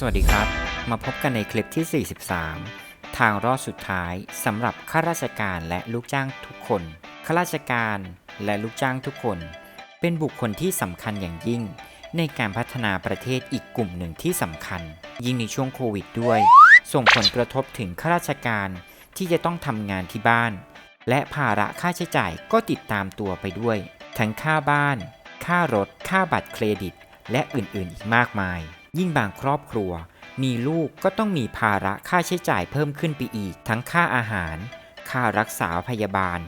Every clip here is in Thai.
สวัสดีครับ มาพบกันในคลิปที่ 43 ทางรอดสุดท้ายสำหรับข้าราชการและลูกจ้างทุกคน ข้าราชการและลูกจ้างทุกคน เป็นบุคคลที่สำคัญอย่างยิ่ง ในการพัฒนาประเทศอีกกลุ่มหนึ่งที่สำคัญ ยิ่งในช่วงโควิดด้วย ส่งผลกระทบถึงข้าราชการที่จะต้องทำงานที่บ้าน และภาระค่าใช้จ่ายก็ติดตามตัวไปด้วย ทั้งค่าบ้าน ค่ารถ ค่าบัตรเครดิต และอื่นๆ อีกมากมาย ยิ่งบางครอบครัว มีลูกก็ต้องมีภาระค่าใช้จ่ายเพิ่มขึ้นไปอีก ทั้งค่าอาหาร ค่ารักษาพยาบาล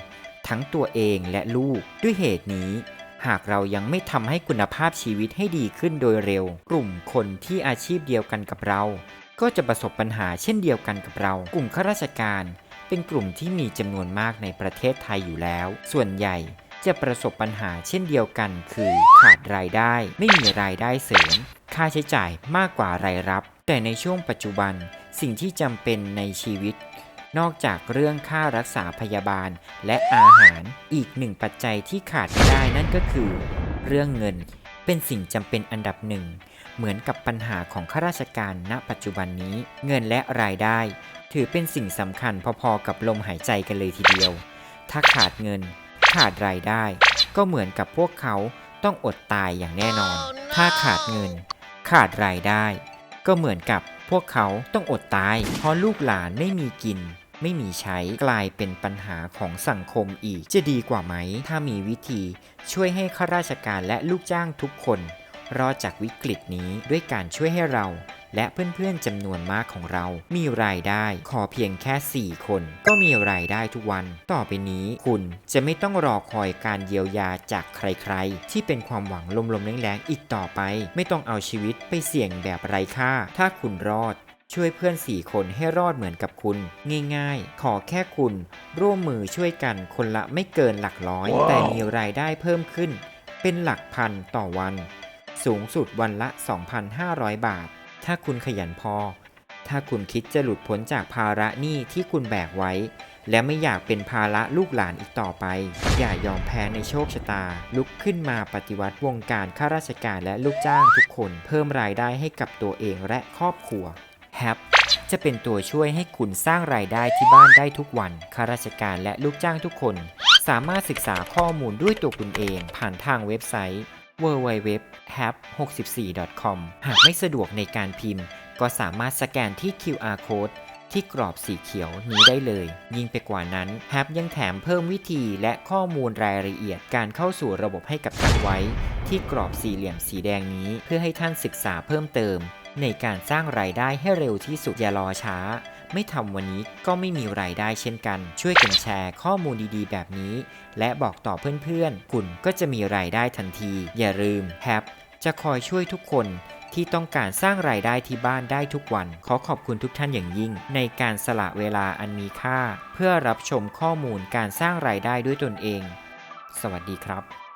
ทั้งตัวเองและลูกด้วยเหตุนี้ หากเรายังไม่ทำให้คุณภาพชีวิตให้ดีขึ้นโดยเร็ว กลุ่มคนที่อาชีพเดียวกันกับเรา ก็จะประสบปัญหาเช่นเดียวกันกับเรา กลุ่มข้าราชการเป็นกลุ่มที่มีจำนวนมากในประเทศไทยอยู่แล้ว ส่วนใหญ่จะประสบปัญหาเช่นเดียวกัน คือขาดรายได้ ไม่มีรายได้เสริม ค่าใช้จ่ายมากกว่ารายรับ แต่ในช่วงปัจจุบันสิ่งที่จำเป็นในชีวิต นอกจากเรื่องค่ารักษาพยาบาลและอาหารอีกหนึ่งปัจจัยที่ขาดไม่ได้นั่นก็คือ เรื่องเงินเป็นสิ่งจำเป็นอันดับหนึ่ง เหมือนกับปัญหาของข้าราชการณ ปัจจุบันนี้ เงินและรายได้ ถือเป็นสิ่งสำคัญพอๆกับลมหายใจกันเลยทีเดียว ถ้าขาดเงิน ขาดรายได้ ก็เหมือนกับพวกเขาต้องอดตายอย่างแน่นอน ถ้าขาดเงิน ขาดรายได้ ก็เหมือนกับพวกเขาต้องอดตาย เพราะลูกหลานไม่มีกิน ไม่มีใช้กลายเป็นปัญหาของสังคมอีก จะดีกว่าไหม ถ้ามีวิธีช่วยให้ข้าราชการและลูกจ้างทุกคน รอดจากวิกฤตนี้ด้วยการช่วยให้เรา และเพื่อนๆจำนวนมากของเรา มีรายได้ขอเพียงแค่ 4 คน ก็มีรายได้ทุกวัน ต่อไปนี้คุณจะไม่ต้องรอคอยการเยียวยาจากใครๆ ที่เป็นความหวังลมๆแรงๆอีกต่อไป ไม่ต้องเอาชีวิตไปเสี่ยงแบบไร้ค่า ถ้าคุณรอดช่วยเพื่อน 4 คนให้รอดเหมือนกับคุณ ง่ายๆ ขอแค่คุณ ร่วมมือช่วยกันคนละไม่เกินหลักร้อยแต่มีรายได้เพิ่มขึ้น เป็นหลักพันต่อวัน สูงสุดวันละ 2,500 บาท ถ้าคุณขยันพอ ถ้าคุณคิดจะหลุดพ้นจากภาระหนี้ที่คุณแบกไว้ และไม่อยากเป็นภาระลูกหลานอีกต่อไป อย่ายอมแพ้ในโชคชะตา ลุกขึ้นมาปฏิวัติวงการข้าราชการและลูกจ้างทุกคน เพิ่มรายได้ให้กับตัวเองและครอบครัวแฮปจะเป็นตัวช่วยให้คุณสร้างรายได้ที่บ้านได้ทุกวัน ข้าราชการและลูกจ้างทุกคน สามารถศึกษาข้อมูลด้วยตัวคุณเองผ่านทางเว็บไซต์ www.hap64.com หากไม่สะดวกในการพิมพ์ ก็สามารถสแกนที่ QR code ที่กรอบสีเขียวนี้ได้เลย ยิ่งไปกว่านั้นแฮปยังแถมเพิ่มวิธีและข้อมูลรายละเอียดการเข้าสู่ระบบให้กับท่านไว้ ที่กรอบสี่เหลี่ยมสีแดงนี้ เพื่อให้ท่านศึกษาเพิ่มเติม ในการสร้างรายได้ให้เร็วที่สุดอย่ารอช้า ไม่ทำวันนี้ก็ไม่มีรายได้เช่นกัน ช่วยกันแชร์ข้อมูลดีๆ แบบนี้ และบอกต่อเพื่อนๆ คุณก็จะมีรายได้ทันที อย่าลืมแฮปจะคอยช่วยทุกคนที่ต้องการสร้างรายได้ที่บ้านได้ทุกวัน ขอขอบคุณทุกท่านอย่างยิ่ง ในการสละเวลาอันมีค่า เพื่อรับชมข้อมูลการสร้างรายได้ด้วยตนเอง สวัสดีครับ